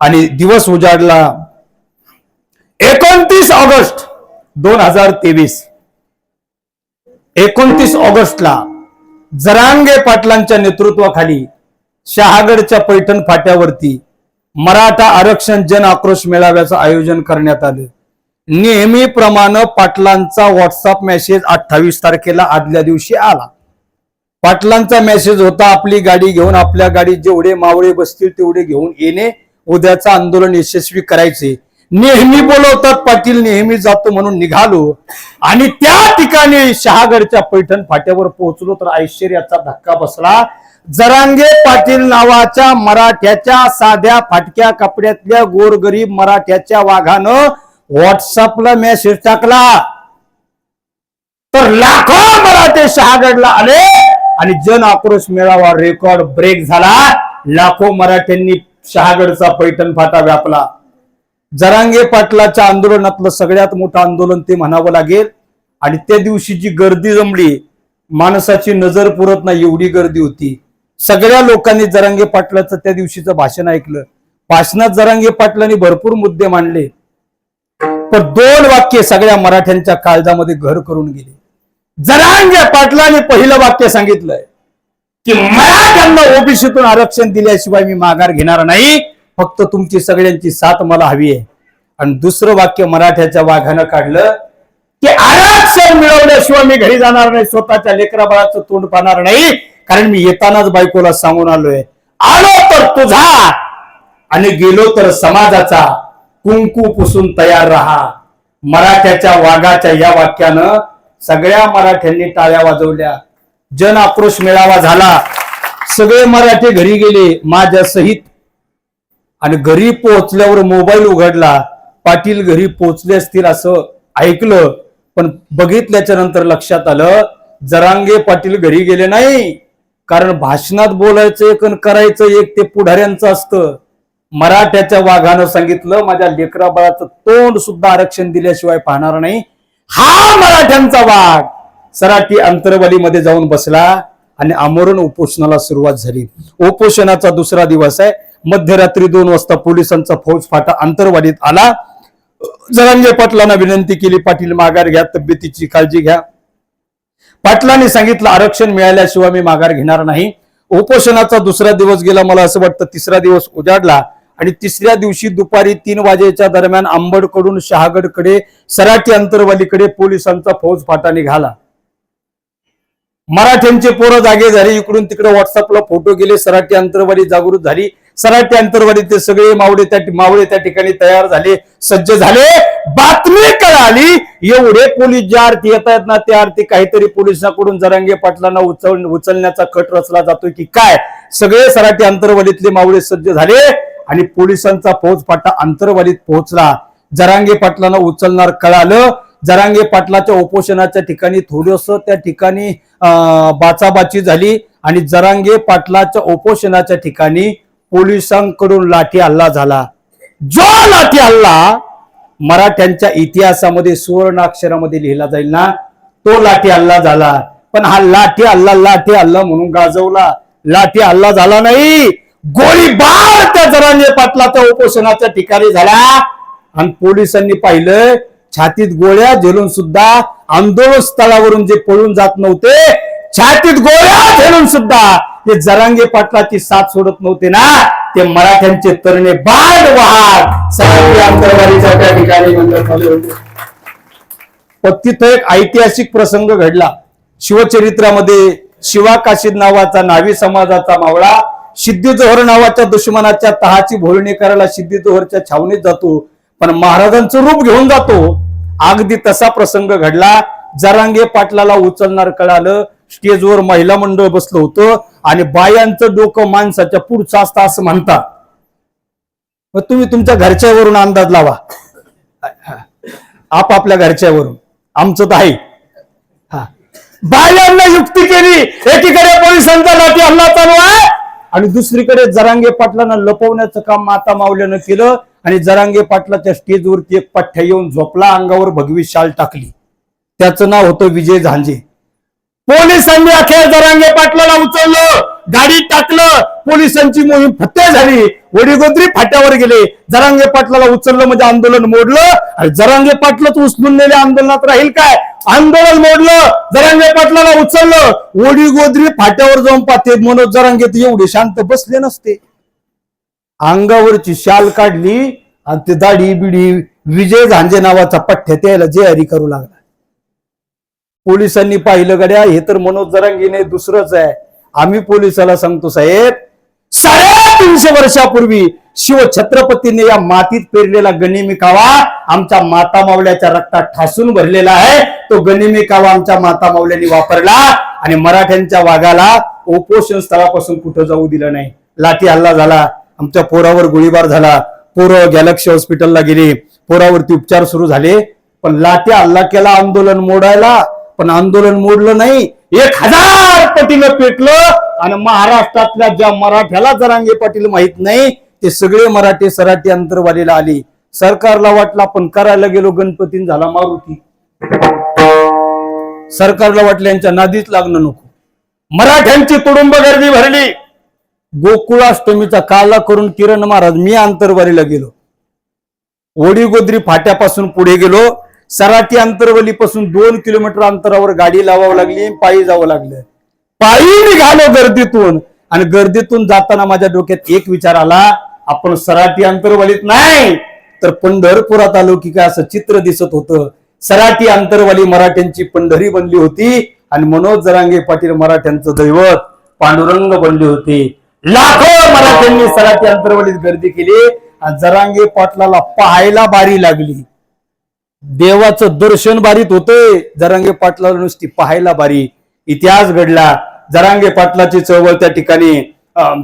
आणि दिवस उजाडला. एकोणतीस ऑगस्ट दोन हजार तेवीस. एकोणतीस ऑगस्टला जरांगे पाटलांच्या नेतृत्वाखाली शहागडच्या पैठण फाट्यावरती मराठा आरक्षण जन आक्रोश मेळाव्याचं आयोजन करण्यात आलं. नेहमीप्रमाणे पाटलांचा व्हॉट्सअप मेसेज अठ्ठावीस तारखेला आदल्या दिवशी आला. पाटलांचा मेसेज होता आपली गाडी घेऊन आपल्या गाडीत जेवढे मावळे बसतील तेवढे घेऊन येणे उद्याचं आंदोलन यशस्वी करायचे. नेहमी बोलवतात पाटील नेहमी जातो म्हणून निघालो. आणि त्या ठिकाणी शहागडच्या पैठण फाट्यावर पोहोचलो तर ऐश्वर्याचा धक्का बसला. जरांगे पाटील नावाच्या मराठ्याच्या साध्या फाटक्या कपड्यातल्या गोरगरीब मराठ्याच्या वाघानं व्हॉट्सअपला मेसेज टाकला. तर लाखो मराठे शहागडला आले आणि जन आक्रोश मेळावा रेकॉर्ड ब्रेक झाला. लाखो मराठ्यांनी शहागडचा पैठण फाटा व्यापला. जरांगे पाटलाच्या आंदोलनातलं सगळ्यात मोठं आंदोलन ते म्हणावं लागेल. आणि त्या दिवशी जी गर्दी जमली माणसाची नजर पुरत नाही एवढी गर्दी होती. सगळ्या लोकांनी जरांगे पाटलाचं त्या दिवशीचं भाषण ऐकलं. भाषणात जरांगे पाटलांनी भरपूर मुद्दे मांडले. पण दोन वाक्य सगळ्या मराठ्यांच्या काळजामध्ये घर करून गेले. जरांगे पाटलाने पहिलं वाक्य सांगितलंय. की मराठ्यांना ओबीसीतून आरक्षण दिल्याशिवाय मी माघार घेणार नाही. फक्त तुमची सगळ्यांची साथ मला हवी आहे. आणि दुसरं वाक्य मराठ्याच्या वाघानं काढलं की आरक्षण मिळवल्याशिवाय मी घरी जाणार नाही स्वतःच्या लेकरा बाळाचं तोंड पाहणार नाही. कारण मी येतानाच बायकोला सांगून आलोय आलो तर तुझा आणि गेलो तर समाजाचा. कुंकू पुसून तयार राहा. मराठ्याच्या वाघाच्या या वाक्यानं सगळ्या मराठ्यांनी टाळ्या वाजवल्या. जन आक्रोश मेळावा झाला. सगळे मराठी घरी गेले माझ्या सहित. आणि घरी पोहोचल्यावर मोबाईल उघडला. पाटील घरी पोहोचले असतील असं ऐकलं. पण बघितल्याच्या नंतर लक्षात आलं जरांगे पाटील घरी गेले नाही. कारण भाषणात बोलायचं एक आणि करायचं एक ते पुढाऱ्यांचं असतं. मराठ्याच्या वाघानं सांगितलं माझ्या लेकराबाळाचं तोंड सुद्धा आरक्षण दिल्याशिवाय पाहणार नाही. हा मराठ्यांचा वाघ. सराठी अंतरवालीमध्ये जाऊन बसला आणि आमरण उपोषणाला सुरुवात झाली. उपोषणाचा दुसरा दिवस आहे. मध्यरात्री दोन वाजता पोलिसांचा फौज फाटा अंतरवालीत आला. जरांगे पाटलांना विनंती केली पाटील माघार घ्या तब्येतीची काळजी घ्या. पाटलांनी सांगितलं आरक्षण मिळाल्याशिवाय मी माघार घेणार नाही. उपोषणाचा दुसरा दिवस गेला मला असं वाटतं तिसरा दिवस उजाडला. आणि तिसऱ्या दिवशी दुपारी तीन वाजेच्या दरम्यान आंबडकडून शहागडकडे सराठी अंतरवालीकडे पोलिसांचा फौज फाटा निघाला. मराठ्यांचे पोरं जागे झाले इकडून तिकडे व्हॉट्सअपला फोटो गेले सराठी अंतरवाली जागृत झाली. सराठी अंतरवाडी ते सगळे मावळे त्या मावळे त्या ठिकाणी तयार झाले सज्ज झाले. बातमी कळाली एवढे पोलीस ज्या अर्थी येत आहेत ना त्या अर्थी काहीतरी पोलिसांकडून जरांगे पाटलांना उचल उचलण्याचा कट रचला जातोय की काय? सगळे सराठी अंतरवाडीतले मावळे सज्ज झाले आणि पोलिसांचा फौज फाटा अंतरवालीत पोहोचला. जरांगे पाटलांना उचलणार कळालं. जरांगे पाटलाच्या उपोषणाच्या ठिकाणी थोडस त्या ठिकाणी अं, बाचाबाची झाली आणि जरांगे पाटलाच्या उपोषणाच्या ठिकाणी पोलिसांकडून लाठी हल्ला झाला. जो लाठी हल्ला मराठ्यांच्या इतिहासामध्ये सुवर्णाक्षरामध्ये लिहिला जाईल ना तो लाठी हल्ला झाला. पण हा लाठी हल्ला लाठी हल्ला म्हणून गाजवला. लाठी हल्ला झाला नाही. गोळीबार त्या जरांगे पाटलाच्या उपोषणाच्या ठिकाणी झाला. आणि पोलिसांनी पाहिलं छातीत गोळ्या झेलून सुद्धा आंदोलन स्थळावरून जे पळून जात नव्हते छातीत गोळ्या झेलून सुद्धा ते जरांगे पाटलाची साथ सोडत नव्हते ना ते मराठ्यांचे तरणे बाण वाहत सराठी त्या ठिकाणी पण तिथं एक ऐतिहासिक प्रसंग घडला. शिवचरित्रामध्ये शिवा काशीद नावाचा नावी समाजाचा मावळा सिद्धी जोहर नावाच्या दुश्मनाच्या तहाची भोळणी करायला सिद्धी जोहरच्या छावणीत जातो. पण महाराजांचं रूप घेऊन जातो. अगदी तसा प्रसंग घडला. जरांगे पाटलाला उचलणार कळालं. स्टेजवर महिला मंडळ बसलं होतं आणि बायांचं डोकं माणसाच्या पुढचं असतं असं म्हणतात. मग तुम्ही तुमच्या घरच्यावरून अंदाज लावा. आपापल्या घरच्यावरून. आमचं तर आहे. हा. बायांना युक्ती केली. एकीकडे पोलिसांचा लाठी हल्ला चालू आहे. आणि दुसरीकडे जरांगे पाटलांना लपवण्याचं काम माता मावल्यानं केलं. आणि जरांगे पाटलाच्या स्टेजवरती एक पठ्ठ्या येऊन झोपला अंगावर भगवी शाल टाकली. त्याचं नाव होतं विजय झांजे. पोलिसांनी अखेर जरांगे पाटलाला उचललं गाडीत टाकलं पोलिसांची मोहीम फत्ते झाली. वडीगोद्री फाट्यावर गेले. जरांगे पाटलाला उचललं म्हणजे आंदोलन मोडलं. आणि जरांगे पाटलच उचलून नेले आंदोलनात राहील काय? आंदोलन मोडलं जरांगे पाटलाला उचललं. वडीगोद्री फाट्यावर जाऊन पाहते मनोज जरांगे एवढे शांत बसले नसते. अंगावरची शाल काढली आणि ते दाढी बिडी विजय झांजे नावाचा पठ्ठ्या त्याला जे हरी करू लागला. पोलिसांनी पाहिलं गड्या हे तर मनोज जरांगीने दुसरंच आहे. आम्ही पोलिसाला सांगतो साहेब साडेतीनशे वर्षापूर्वी शिव छत्रपतीने या मातीत पेरलेला गणिमिकावा कावा आमच्या माता मावल्याच्या रक्तात ठासून भरलेला आहे. तो गणिमिकावा कावा आमच्या माता मावल्यांनी वापरला आणि मराठ्यांच्या वाघाला उपोषण स्थळापासून कुठं जाऊ दिलं नाही. लाठी हल्ला झाला. आमच्या पोरावर गोळीबार झाला. पोरं गॅलेक्सी हॉस्पिटलला गेली. पोरावरती उपचार सुरू झाले. पण लाट्या हल्ला केला आंदोलन मोडायला. पण आंदोलन मोडलं नाही. एक हजार पटीनं पेटलं. आणि महाराष्ट्रातल्या ज्या मराठ्याला जरांगे पाटील माहीत नाही ते सगळे मराठे सराठी अंतरवालीला आली. सरकारला वाटलं आपण करायला गेलो गणपतीन झाला मारुती. सरकारला वाटलं यांच्या नादीच लागणं नको. मराठ्यांची तुडुंब गर्दी भरली. गोकुळाष्टमीचा काला करून किरण महाराज मी अंतरवालीला गेलो. ओडीगोद्री फाट्यापासून पुढे गेलो. सराटी अंतरवलीपासून दोन किलोमीटर अंतरावर गाडी लावावं लागली पायी जावं लागलं. पायी निघालो गर्दीतून. आणि गर्दीतून जाताना माझ्या डोक्यात एक विचार आला आपण सराटी अंतरवलीत नाही. तर पंढरपुरात आलो की काय असं चित्र दिसत होतं. सराटी अंतरवाली मराठ्यांची पंढरी बनली होती आणि मनोज जरांगे पाटील मराठ्यांचं दैवत पांडुरंग बनले होते. लाखो मराठ्यांनी सराटी अंतरवलीत गर्दी केली आणि जरांगे पाटलाला पाहायला बारी लागली. देवाचं दर्शन बारीत होतंय जरांगे पाटलाला नुसती पाहायला बारी. इतिहास घडला. जरांगे पाटलाची चळवळ त्या ठिकाणी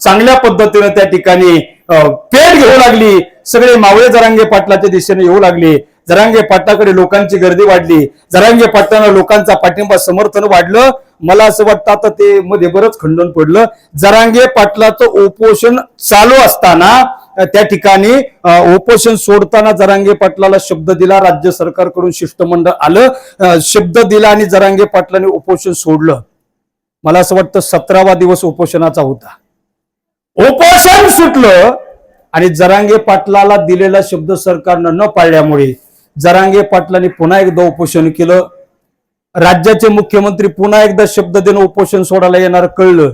चांगल्या पद्धतीनं त्या ठिकाणी पेट घेऊ लागली. सगळे मावळे जरांगे पाटलाच्या दिशेने येऊ लागले. जरांगे पाटलाकडे लोकांची गर्दी वाढली. जरांगे पाटलानं लोकांचा पाठिंबा समर्थन वाढलं. मला असं वाटतं आता ते मध्ये बरंच खंडन पडलं. जरांगे पाटलाचं उपोषण चालू असताना त्या ठिकाणी उपोषण सोडताना जरांगे पाटलाला शब्द दिला. राज्य सरकारकडून शिष्टमंडळ आलं. शब्द दिला आणि जरांगे पाटलाने उपोषण सोडलं. मला असं वाटतं सतरावा दिवस उपोषणाचा होता. उपोषण सुटलं आणि जरांगे पाटलाला दिलेला शब्द सरकारनं न पाळल्यामुळे जरांगे पाटलांनी पुन्हा एकदा उपोषण केलं. राज्याचे मुख्यमंत्री पुन्हा एकदा शब्द देणं उपोषण सोडायला येणार कळलं.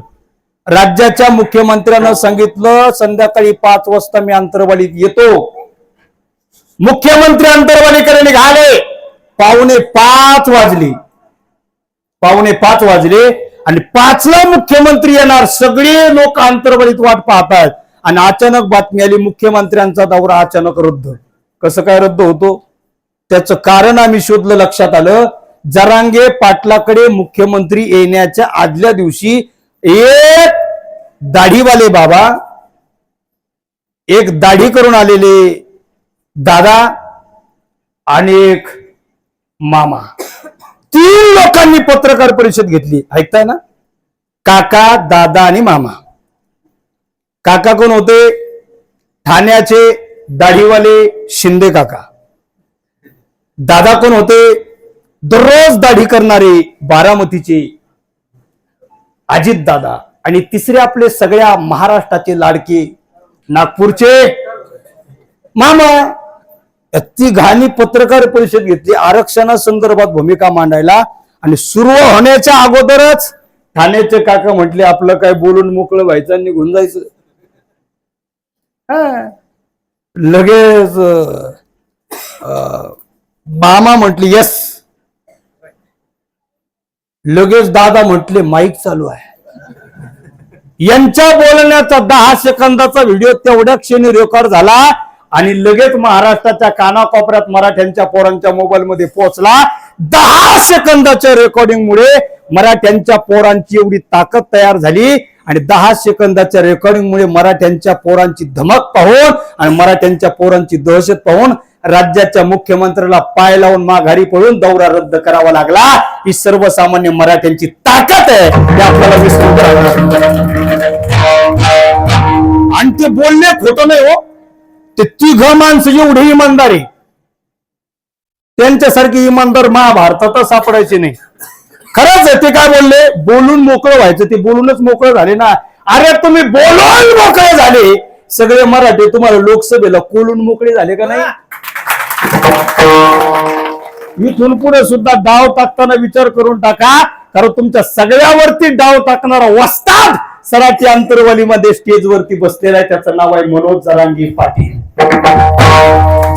राज्याच्या मुख्यमंत्र्यांना सांगितलं संध्याकाळी पाच वाजता मी अंतरवालीत येतो. मुख्यमंत्री अंतरवालीकडे निघाले. पावणे पाच वाजले. पावणे पाच वाजले आणि पाचला मुख्यमंत्री येणार. सगळे लोक आंतरवालीत वाट पाहतात आणि अचानक बातमी आली मुख्यमंत्र्यांचा दौरा अचानक रद्द. कसं काय रद्द होतो? त्याचं कारण आम्ही शोधलं लक्षात आलं. जरांगे पाटलाकडे मुख्यमंत्री येण्याच्या आदल्या दिवशी एक दाढीवाले बाबा एक दाढी करून आलेले दादा आणि एक मामा. तीन लोकांनी पत्रकार परिषद घेतली. ऐकताय ना? काका दादा आणि मामा. काका कोण होते? ठाण्याचे दाढीवाले शिंदे काका. दादा कोण होते? दररोज दाढी करणारे बारामतीचे अजित दादा आणि तिसरे आपले सगळ्या महाराष्ट्राचे लाडके नागपूरचे मामा. ती घाणी पत्रकार परिषद घेतली आरक्षणासंदर्भात भूमिका मांडायला आणि सुरू होण्याच्या अगोदरच ठाण्याचे काका म्हटले आपलं काय बोलून मोकळं व्हायचं आणि निघून जायचं. हा. लगेच अं, मामा म्हटले यस लगेच दादा म्हटले माईक चालू आहे. यांच्या बोलण्याचा दहा सेकंदाचा व्हिडिओ तेवढ्या क्षणी रेकॉर्ड झाला आणि लगेच महाराष्ट्राच्या कानाकोपऱ्यात मराठ्यांच्या पोरांच्या मोबाईल मध्ये पोहोचला. दहा सेकंदाच्या रेकॉर्डिंगमुळे मराठ्यांच्या पोरांची एवढी ताकद तयार झाली आणि दहा सेकंदाच्या रेकॉर्डिंगमुळे मराठ्यांच्या पोरांची धमक पाहून आणि मराठ्यांच्या पोरांची दहशत पाहून राज्याच्या मुख्यमंत्र्याला पाय लावून माघारी पळून दौरा रद्द करावा लागला. ही सर्वसामान्य मराठ्यांची ताकद आहे. आपल्याला विसरून आणि ते बोलणे खोटं नाही हो. ते तिघ माणसं एवढे इमानदार. आहे त्यांच्यासारखी इमानदार महाभारतातच सापडायचे नाही. खरंच आहे ते काय बोलले? बोलून मोकळं व्हायचं. ते बोलूनच मोकळं झाले ना. अरे तुम्ही बोलून मोकळे झाले. सगळे मराठी तुम्हाला लोकसभेला कोलून मोकळे झाले का नाही? इथून पुढे सुद्धा डाव टाकताना विचार करून टाका. कारण तुमच्या सगळ्यावरती डाव टाकणारा वस्ताद सराठी अंतरवालीमध्ये स्टेजवरती बसलेला आहे. त्याचं नाव आहे मनोज जरांगी पाटील.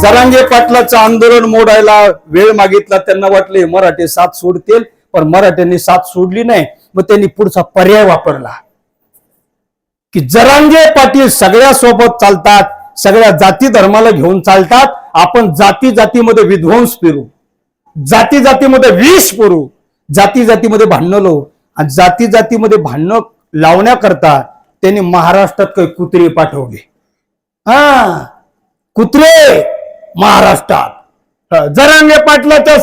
जरांगे पाटलाचं आंदोलन मोडायला वेळ मागितला. त्यांना वाटले मराठी साथ सोडतील पण मराठ्यांनी साथ सोडली नाही. मग त्यांनी पुढचा पर्याय वापरला. की जरांगे पाटील सगळ्या सोबत चालतात सगळ्या जाती धर्माला घेऊन चालतात आपण जाती जातीमध्ये विध्वंस पेरू जाती जातीमध्ये विष पेरू. जाती जातीमध्ये भांडणं लावू. आणि जाती जातीमध्ये भांडणं लावण्याकरता त्यांनी महाराष्ट्रात काही कुत्रे पाठवले. हा कुत्रे महाराष्ट्रात. जरांगे पाटलाच्या